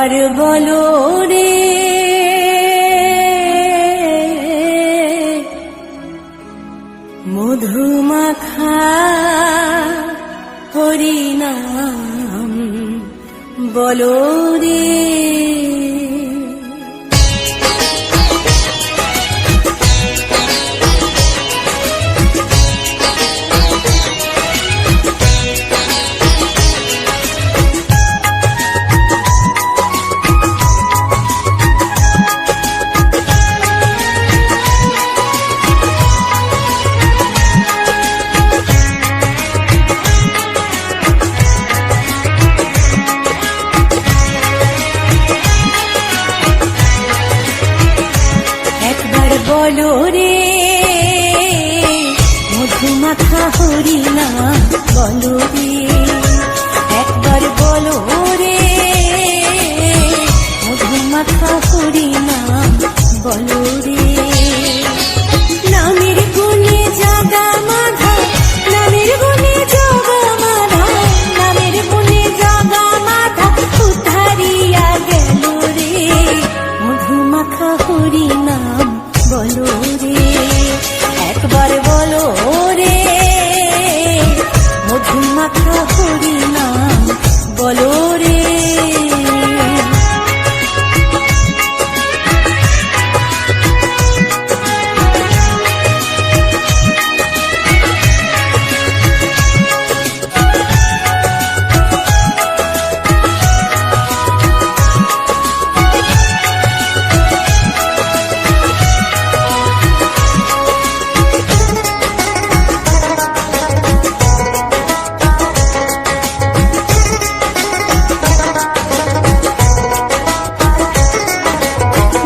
আর বলো রে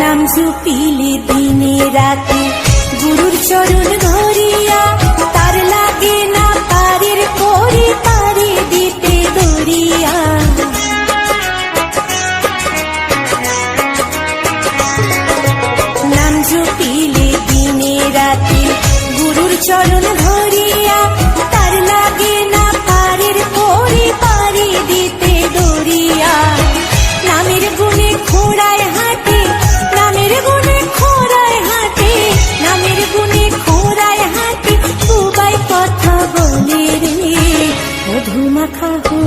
নাম জুপিলে দিনে রাতে গুরুর চরণ ধরিয়া, তার লাগে না পারির পরে পারি দিতে দরিয়া নাম জুপিলে দিনে রাতে গুরুর চরণ ধরিয়া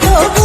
তো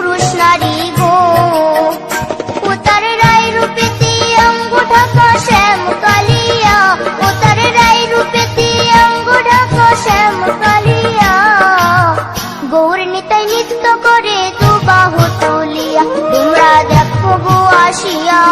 পুরুষ নারী গো। উতার রায় রূপেতে অঙ্গ ঢাকা শ্যাম কালিয়া উতার রায় রূপেতে অঙ্গ ঢাকা শ্যাম কালিয়া গৌর নিতাই নৃত্য করে দুবাহ তুলিয়া। তোমরা দেখো গো আসিয়া।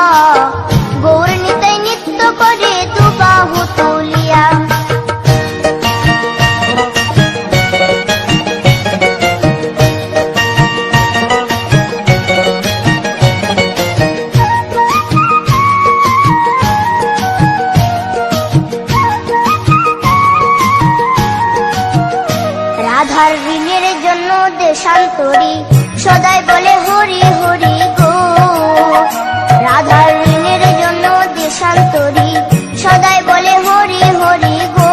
আর ঋণের জন্য দেশান্তরী। সদাই বলে, হরি হরি গো। রাধার ঋণের জন্য দেশান্তরী। সদাই বলে, হরি হরি গো।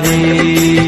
বংশীধারী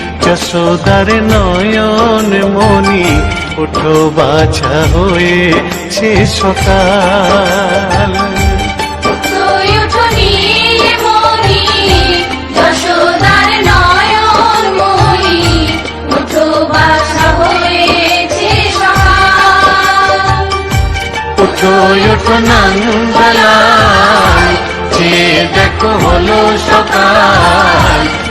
যশোদার নয়ন মণি ওঠো বাছা হয়েছে সকাল। ওঠো ওঠো যে দেখো হলো সকাল।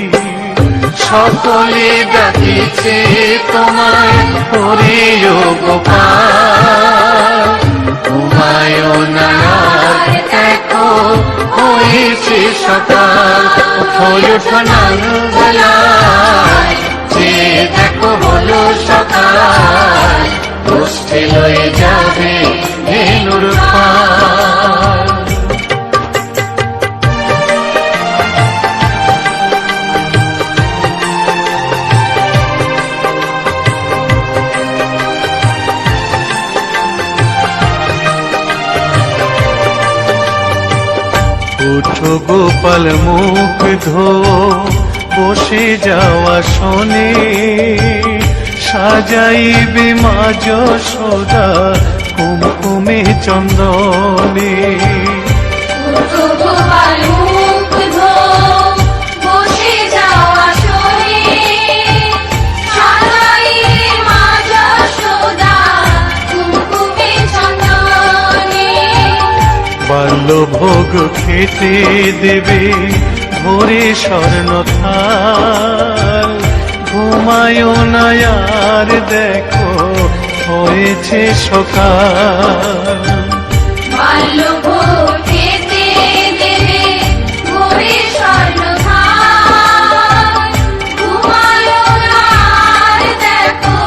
সকলে ডাকিছে তোমায় হরিও গোপাল। না আর হয়েছে সকাল ওঠো ওঠো নাঙ্গলায় যে দেখো গোপাল মুখ ধো বসে যাওয়া শোনে। সাজাইবে মা যশোদা কুমকুমে চন্দনে। খেতে দেবে ভোরে স্বর্ণ থাল ঘুমায় না আর দেখো হয়েছে সকাল বাল্যভোগ খেতে দেবে, ভোরে স্বর্ণধার। ঘুমালো না আর দেখো,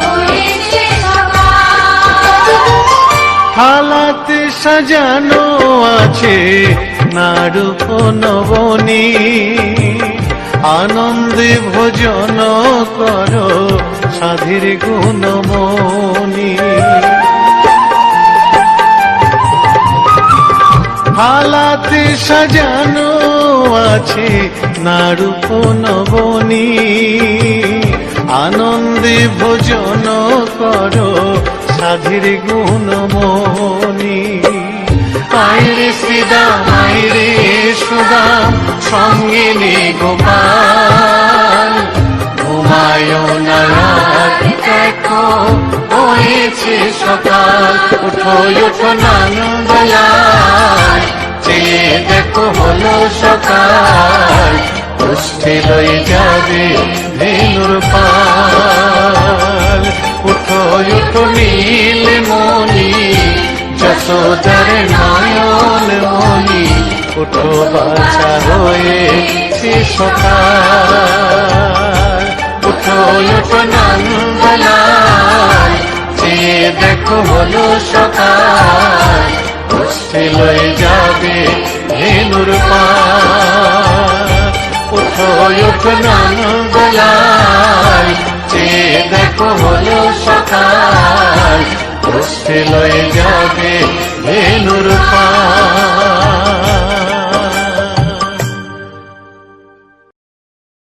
হয়েছে সকাল। হালাতে সাজানো আছে নারূপ নবনী। আনন্দে ভোজন করো সাধীর গুণমণি। হালাতে সাজানো আছে নারূপ নবনী। আনন্দে ভোজন করো সাধীর গুণমণি। আইরে শ্রীদাম আইরে সুদাম সঙ্গে নে গোপাল। ঘুমায় না সকাল। উঠো উঠো নানন্দলায় চেয়ে দেখো হলো সকাল। পুষ্টি লয়ে যাবে ধেনুর পাল। উঠো উঠো মনি যশোদার নয়ন মনি উঠো বাছা হয়েছে সকাল। উঠো উঠো নন্দলাল যে দেখো হলো সকাল। পুষ্টি লয়ে যাবে ধেনুর পাল উঠো উঠো নন্দলাল যে দেখো হলো সকাল। লয়ে যাবে বেনুর পা